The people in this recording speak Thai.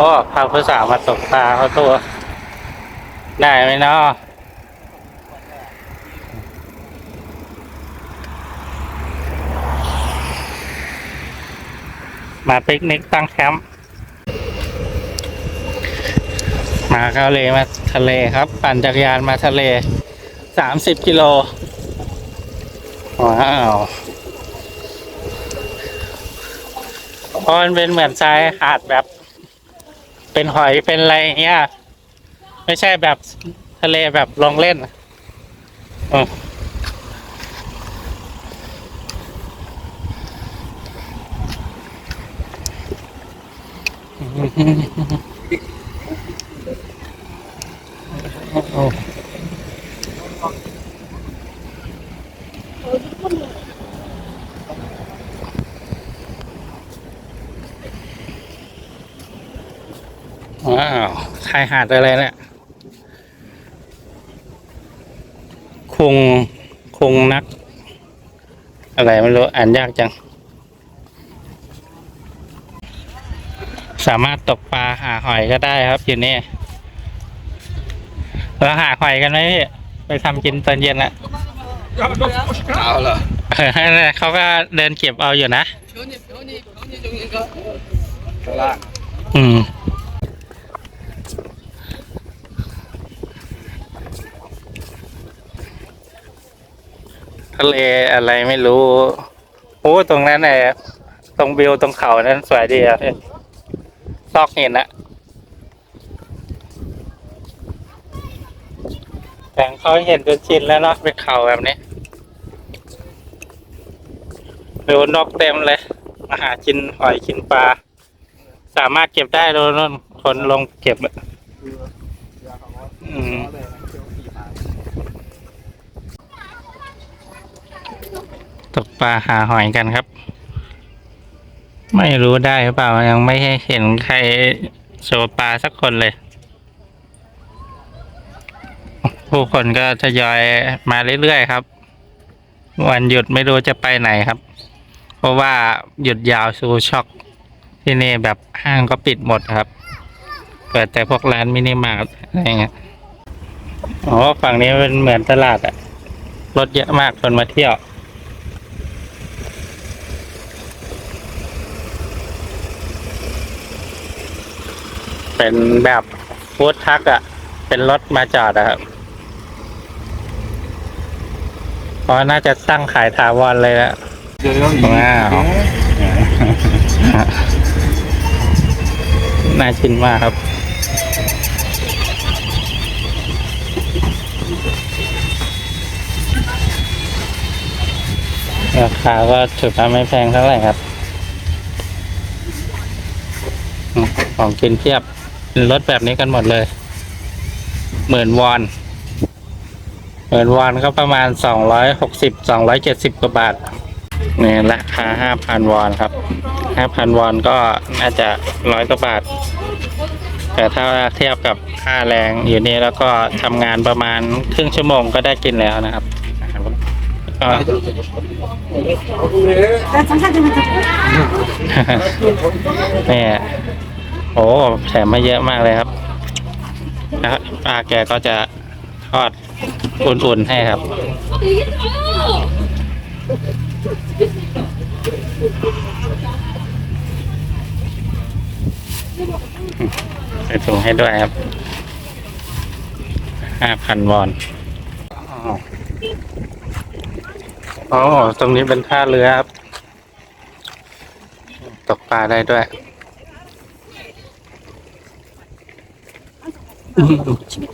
อ้พาผู้สาวมาตกปลาเขาตัว ได้ไหมเนาะมาปิกนิกตั้งแคมป์มาทะเลมาทะเลครับ ปั่นจักรยานมาทะเลสามสิบกิโลว้าวเพราะมันเป็นเหมือนทรายหาดแบบ เป็นหอยเป็นอะไรเงี้ย ไม่ใช่แบบทะเลแบบลองเล่นอืมโอ้ ว้าวชายหาดอะไรเนี่ยคงคงนัก อะไรไม่รู้อ่านยากจัง สามารถตกปลาหาหอยก็ได้ครับอยู่นี่เราหาหอยกันไหมพี่ไปทำกินตอนเย็นอะเอาเหรอเออเขาก็เดินเก็บเอาอยู่นะข้างล่างอืม ทะเลอะไรไม่รู้โอ้ตรงนั้นไอ้ตรงวิวตรงเขานั้นสวยดีอะซอกหินอะแต่เขาเห็นจนชินแล้วเนาะเป็นเขาแบบนี้ดูนกเต็มเลย มาหากินหอยกินปลา สามารถเก็บได้โดนคนลงเก็บอืม ตกปลาหาหอยกันครับ ไม่รู้ได้หรือเปล่ายังไม่เห็นใครโชว์ปลาสักคนเลย ผู้คนก็ทยอยมาเรื่อยๆครับ วันหยุดไม่รู้จะไปไหนครับ เพราะว่าหยุดยาวซูช็อกที่นี่แบบห้างก็ปิดหมดครับ เปิดแต่พวกร้านมินิมาร์ทอะไรเงี้ยอ๋อฝั่งนี้เป็นเหมือนตลาดอะรถเยอะมากคนมาเที่ยว เป็นแบบฟู้ดทักอะเป็นรถมาจอดอะครับเพราะน่าจะตั้งขายถาวรเลยละเดี๋ยวเราอีกว้าวน่าชินมากครับ ราคาก็ถือว่าไม่แพงเท่าไหร่ครับอืมของกินเทียบเป็น รถแบบนี้กันหมดเลยหมื่นวอนหมื่นวอนก็ประมาณสองร้อยหกสิบสองร้อยเจ็ดสิบกว่าบาทนี่ราคาห้าพันวอนครับห้าพันวอนก็น่าจะร้อยกว่าบาท แต่ถ้าเทียบกับค่าแรงอยู่นี่แล้วก็ทำงานประมาณครึ่งชั่วโมงก็ได้กินแล้วนะครับก็นี่ โอ้แถมมาเยอะมากเลยครับแล้วป้าแกก็จะทอดอุ่นๆให้ครับ ใส่ถุงให้ด้วยครับห้าพันวอนอ๋อ ตรงนี้เป็นท่าเรือครับ ตกปลาได้ด้วย Şimdi